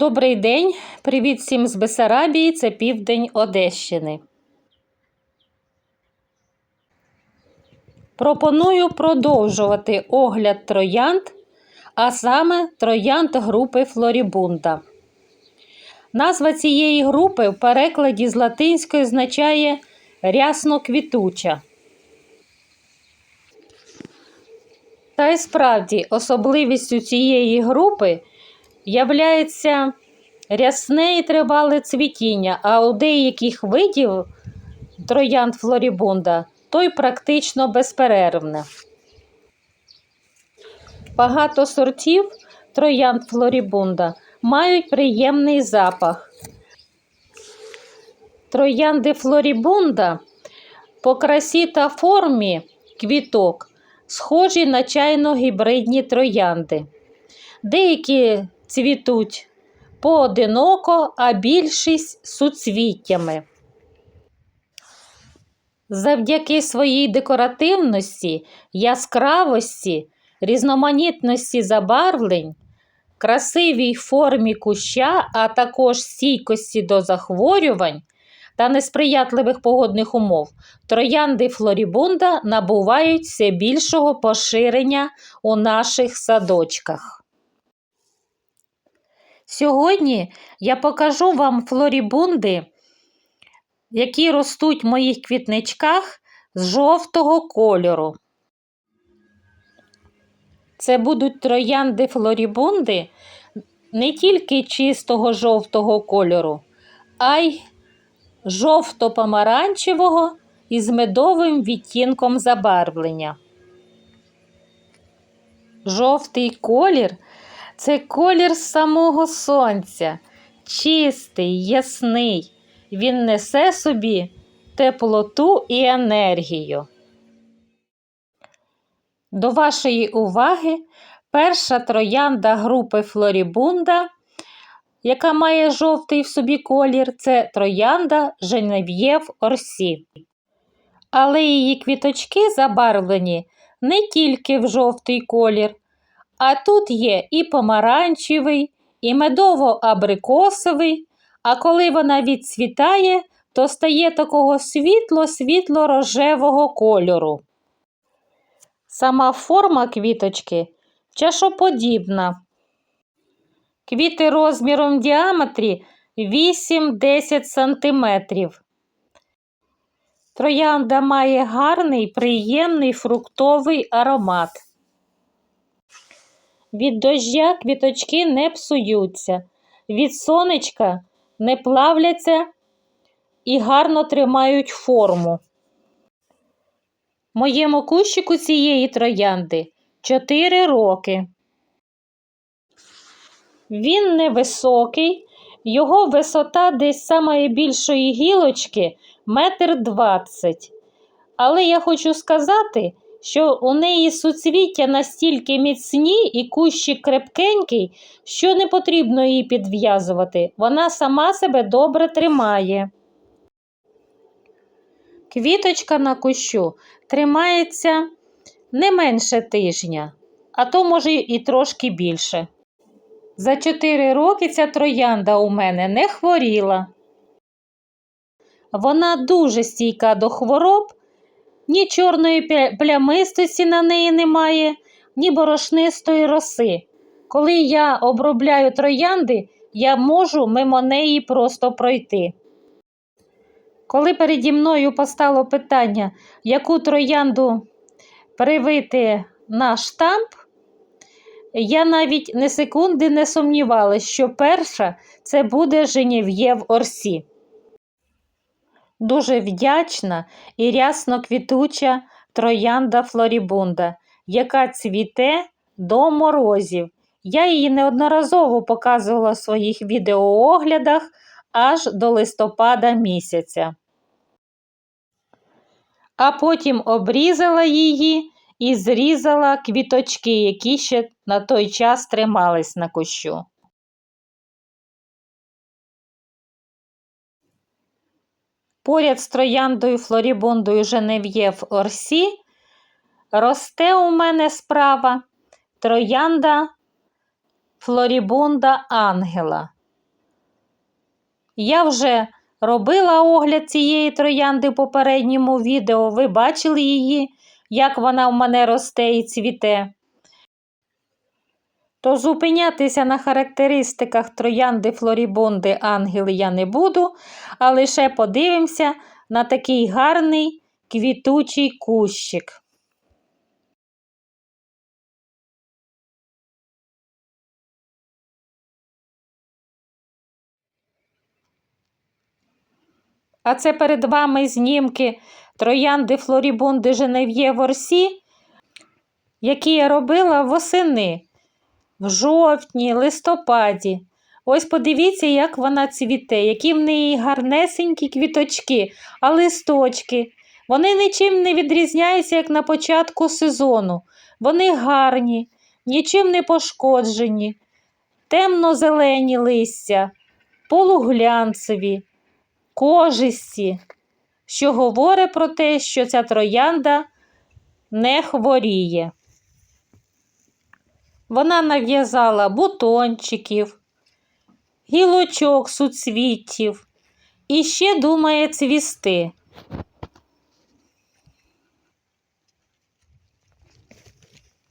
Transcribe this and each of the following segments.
Добрий день, привіт всім з Бесарабії, це південь Одещини. Пропоную продовжувати огляд троянд, а саме троянд групи Флорібунда. Назва цієї групи в перекладі з латинської означає рясно квітуча. Та й справді особливістю цієї групи являється рясне і тривале цвітіння, а у деяких видів троянд флорібунда той практично безперервне. Багато сортів троянд флорібунда мають приємний запах. Троянди флорібунда по красі та формі квіток схожі на чайно-гібридні троянди. Деякі цвітуть поодиноко, а більшість суцвіттями. Завдяки своїй декоративності, яскравості, різноманітності забарвлень, красивій формі куща, а також стійкості до захворювань та несприятливих погодних умов, троянди флорібунда набувають все більшого поширення у наших садочках. Сьогодні я покажу вам флорібунди, які ростуть в моїх квітничках з жовтого кольору. Це будуть троянди флорібунди не тільки чистого жовтого кольору, а й жовто-помаранчевого із медовим відтінком забарвлення. Жовтий колір це колір самого сонця, чистий, ясний. Він несе собі теплоту і енергію. До вашої уваги перша троянда групи Флорібунда, яка має жовтий в собі колір, це троянда Женев'єв Орсі. Але її квіточки забарвлені не тільки в жовтий колір, а тут є і помаранчевий, і медово-абрикосовий, а коли вона відцвітає, то стає такого світло-світло-рожевого кольору. Сама форма квіточки чашоподібна. Квіти розміром в діаметрі 8-10 см. Троянда має гарний, приємний фруктовий аромат. Від дождя квіточки не псуються, від сонечка не плавляться і гарно тримають форму. Моєму кущику цієї троянди 4 роки. Він невисокий, його висота десь самої більшої гілочки метр двадцять. Але я хочу сказати, що у неї суцвіття настільки міцні і кущик крепкенький, що не потрібно її підв'язувати. Вона сама себе добре тримає. Квіточка на кущу тримається не менше тижня, а то, може, і трошки більше. За 4 роки ця троянда у мене не хворіла. Вона дуже стійка до хвороб ні чорної плямистості на неї немає, ні борошнистої роси. Коли я обробляю троянди, я можу мимо неї просто пройти. Коли переді мною постало питання, яку троянду привити на штамп, я навіть не секунди не сумнівалася, що перша це буде Женєв'єв Орсі. Дуже вдячна і рясно квітуча троянда Флорібунда, яка цвіте до морозів. Я її неодноразово показувала в своїх відеооглядах аж до листопада місяця. А потім обрізала її і зрізала квіточки, які ще на той час тримались на кущу. Поряд з трояндою флорібундою Женев'єв Орсі росте у мене справа троянда флорібунда Ангела. Я вже робила огляд цієї троянди в попередньому відео. Ви бачили її, як вона в мене росте і цвіте. То зупинятися на характеристиках троянди Флорібонди Ангели я не буду, а лише подивимося на такий гарний квітучий кущик. А це перед вами знімки троянди Флорібунди Женев'є Ворсі, які я робила восени, в жовтні, листопаді. Ось подивіться, як вона цвіте, які в неї гарнесенькі квіточки, а листочки. Вони нічим не відрізняються, як на початку сезону. Вони гарні, нічим не пошкоджені, темно-зелені листя, полуглянцеві кожисті, що говорить про те, що ця троянда не хворіє. Вона нав'язала бутончиків, гілочок суцвіттів і ще думає цвісти.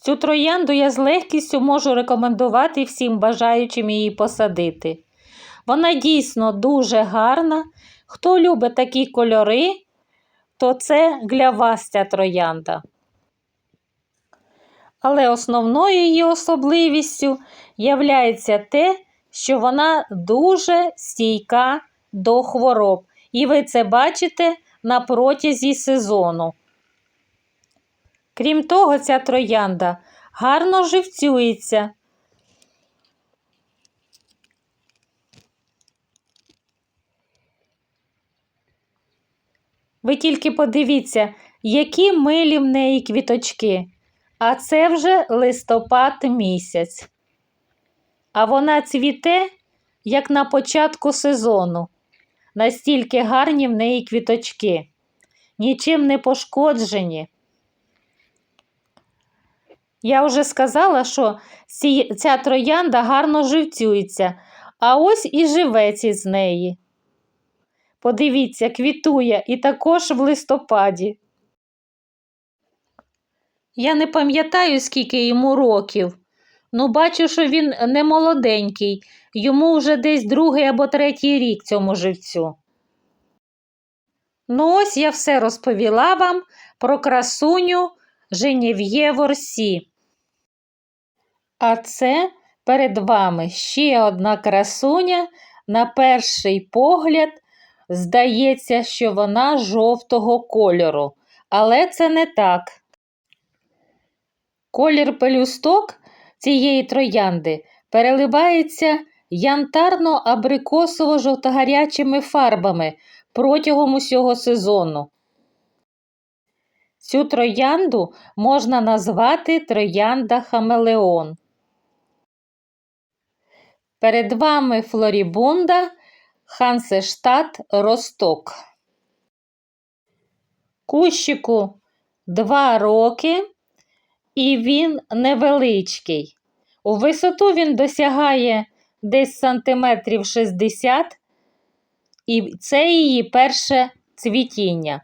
Цю троянду я з легкістю можу рекомендувати всім бажаючим її посадити. Вона дійсно дуже гарна. Хто любить такі кольори, то це для вас ця троянда. Але основною її особливістю являється те, що вона дуже стійка до хвороб. І ви це бачите на протязі сезону. Крім того, ця троянда гарно живцюється. Ви тільки подивіться, які милі в неї квіточки. А це вже листопад місяць. А вона цвіте, як на початку сезону. Настільки гарні в неї квіточки, нічим не пошкоджені. Я вже сказала, що ця троянда гарно живцюється, а ось і живець із неї. Подивіться, квітує і також в листопаді. Я не пам'ятаю, скільки йому років. Ну, бачу, що він не молоденький, йому вже десь другий або третій рік цьому живцю. Ну, ось я все розповіла вам про красуню Женєв'є Ворсі. А це перед вами ще одна красуня, на перший погляд, здається, що вона жовтого кольору, але це не так. Колір пелюсток цієї троянди переливається янтарно-абрикосово-жовтогарячими фарбами протягом усього сезону. Цю троянду можна назвати троянда Хамелеон. Перед вами Флорібунда Хансештат Росток. Кущику 2 роки і він невеличкий. У висоту він досягає десь сантиметрів 60, і це її перше цвітіння.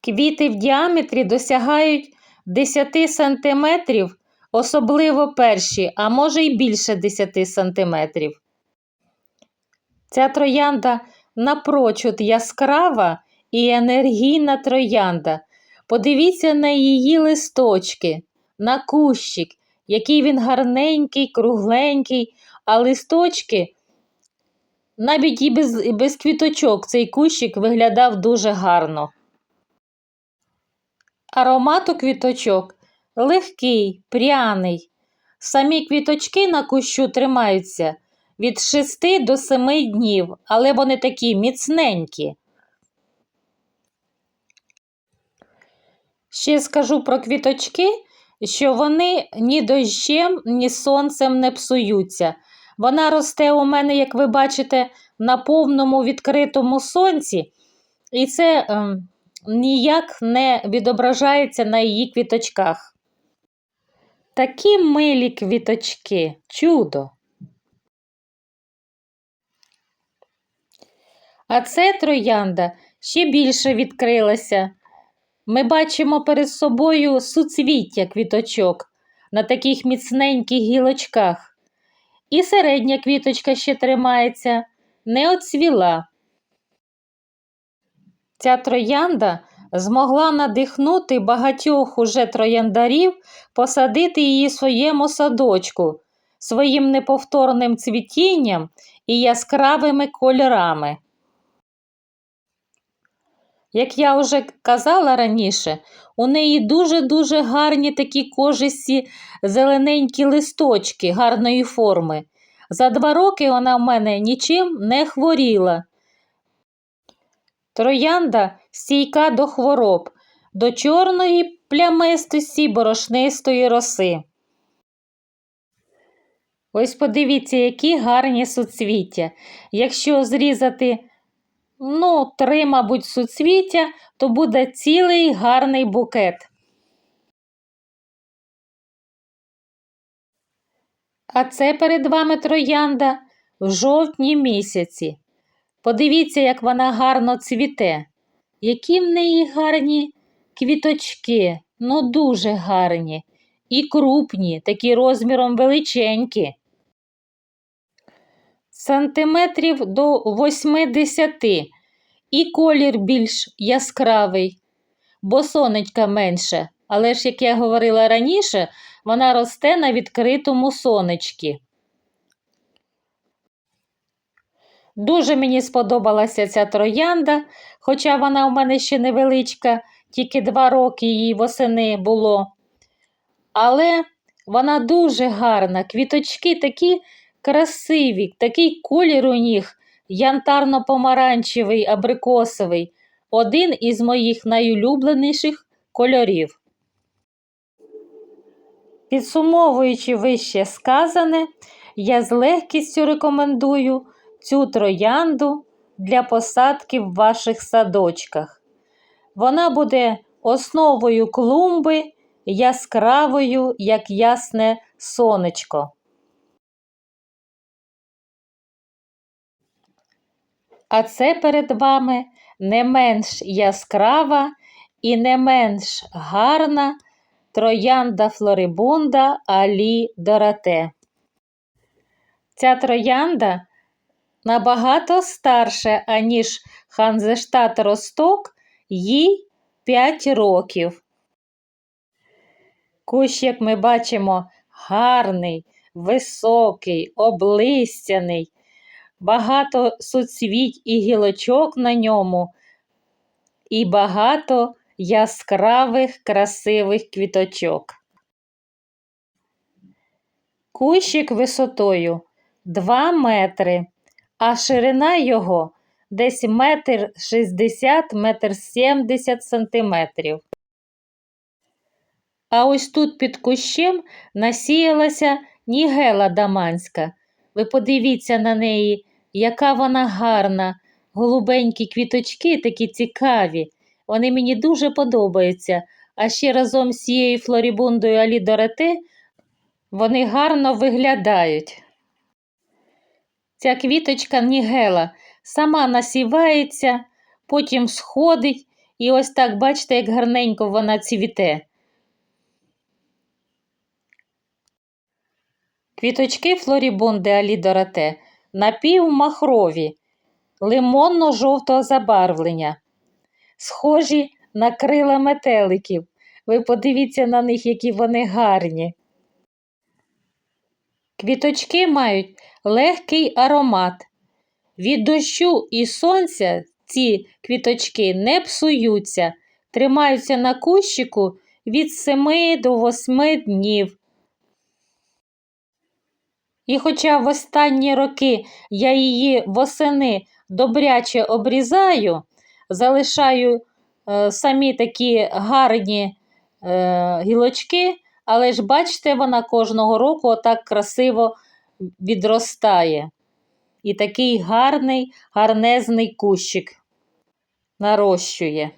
Квіти в діаметрі досягають 10 сантиметрів, особливо перші, а може й більше 10 сантиметрів. Ця троянда напрочуд яскрава і енергійна троянда. Подивіться на її листочки, на кущик, який він гарненький, кругленький, а листочки, навіть і без, і без квіточок, цей кущик виглядав дуже гарно. Аромат у квіточок легкий, пряний. Самі квіточки на кущу тримаються від 6 до 7 днів, але вони такі міцненькі. Ще скажу про квіточки, що вони ні дощем, ні сонцем не псуються. Вона росте у мене, як ви бачите, на повному відкритому сонці, і це е, ніяк не відображається на її квіточках. Такі милі квіточки, чудо. А це троянда ще більше відкрилася. Ми бачимо перед собою суцвіття квіточок на таких міцненьких гілочках. І середня квіточка ще тримається, не оцвіла. Ця троянда змогла надихнути багатьох уже трояндарів посадити її своєму садочку своїм неповторним цвітінням і яскравими кольорами. Як я вже казала раніше, у неї дуже-дуже гарні такі кожисті зелененькі листочки гарної форми. За два роки вона в мене нічим не хворіла. Троянда стійка до хвороб, до чорної плямистості борошнистої роси. Ось подивіться, які гарні суцвіття. Якщо зрізати ну, три, мабуть, суцвіття, то буде цілий гарний букет. А це перед вами троянда в жовтні місяці. Подивіться, як вона гарно цвіте. Які в неї гарні квіточки, ну дуже гарні. І крупні, такі розміром величенькі. Сантиметрів до 80 і колір більш яскравий, бо сонечка менше. Але ж, як я говорила раніше, вона росте на відкритому сонечці. Дуже мені сподобалася ця троянда, хоча вона у мене ще невеличка, тільки два роки її восени було. Але вона дуже гарна, квіточки такі красиві, такий колір у них янтарно-помаранчевий, абрикосовий, один із моїх найулюбленіших кольорів. Підсумовуючи вище сказане, я з легкістю рекомендую цю троянду для посадки в ваших садочках. Вона буде основою клумби, яскравою, як ясне сонечко. А це перед вами не менш яскрава і не менш гарна троянда флорибунда Алі Дорате. Ця троянда набагато старше, аніж Ханзештат Росток, їй 5 років. Кущ, як ми бачимо, гарний, високий, облистяний, багато суцвіть і гілочок на ньому, і багато яскравих красивих квіточок. Кущик висотою 2 метри, а ширина його десь метр шістдесят, метр сімдесят сантиметрів. А ось тут під кущем насіялася нігела даманська. Ви подивіться на неї, яка вона гарна, голубенькі квіточки такі цікаві. Вони мені дуже подобаються. А ще разом з цією флорібундою Алі Дорете вони гарно виглядають. Ця квіточка нігела сама насівається, потім сходить, і ось так, бачите, як гарненько вона цвіте. Квіточки флорібунди Алі Дорате напівмахрові, лимонно-жовтого забарвлення, схожі на крила метеликів. Ви подивіться на них, які вони гарні. Квіточки мають легкий аромат. Від дощу і сонця ці квіточки не псуються, тримаються на кущику від 7 до 8 днів. І хоча в останні роки я її восени добряче обрізаю, залишаю е, самі такі гарні е, гілочки, але ж бачите, вона кожного року отак красиво відростає. І такий гарний, гарнезний кущик нарощує.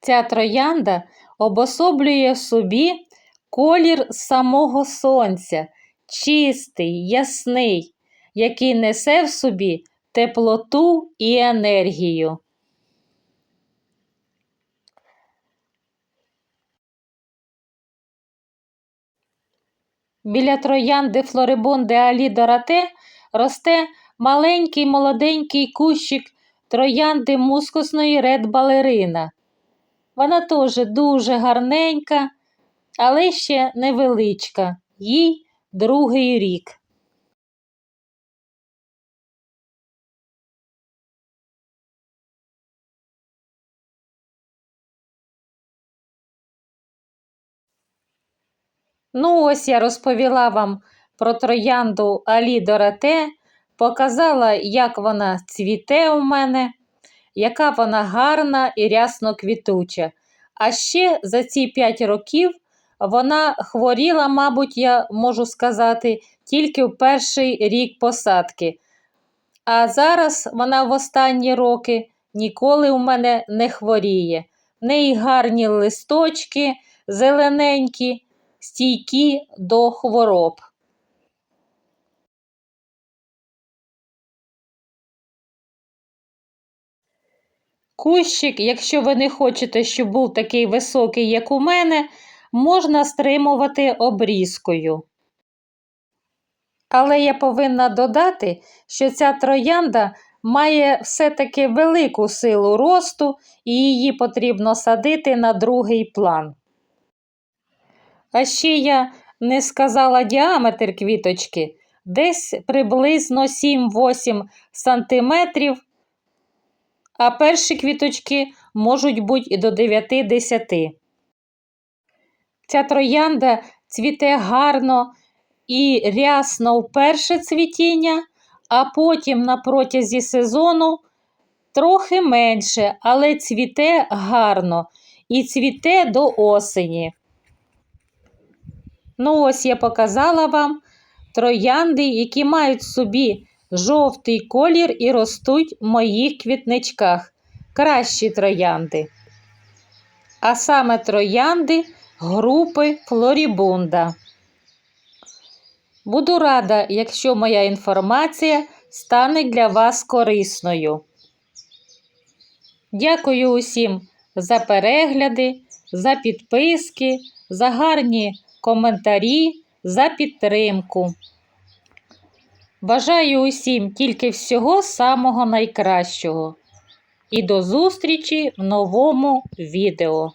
Ця троянда обособлює собі колір самого сонця, чистий, ясний, який несе в собі теплоту і енергію. Біля троянди Флорибунди Алі Дорате росте маленький молоденький кущик троянди мускусної ред балерина. Вона теж дуже гарненька, але ще невеличка, їй другий рік. Ну, ось я розповіла вам про троянду Алі Дорате, показала, як вона цвіте у мене, яка вона гарна і рясно квітуча. А ще за ці 5 років вона хворіла, мабуть, я можу сказати, тільки в перший рік посадки. А зараз вона в останні роки ніколи у мене не хворіє. В неї гарні листочки, зелененькі, стійкі до хвороб. Кущик, якщо ви не хочете, щоб був такий високий, як у мене, можна стримувати обрізкою. Але я повинна додати, що ця троянда має все-таки велику силу росту і її потрібно садити на другий план. А ще я не сказала діаметр квіточки десь приблизно 7-8 сантиметрів, а перші квіточки можуть бути і до 9-10. Ця троянда цвіте гарно і рясно в перше цвітіння, а потім на протязі сезону трохи менше, але цвіте гарно і цвіте до осені. Ну, ось я показала вам троянди, які мають в собі жовтий колір і ростуть в моїх квітничках. Кращі троянди. А саме троянди групи Флорібунда. Буду рада, якщо моя інформація стане для вас корисною. Дякую усім за перегляди, за підписки, за гарні коментарі, за підтримку. Бажаю усім тільки всього самого найкращого. І до зустрічі в новому відео.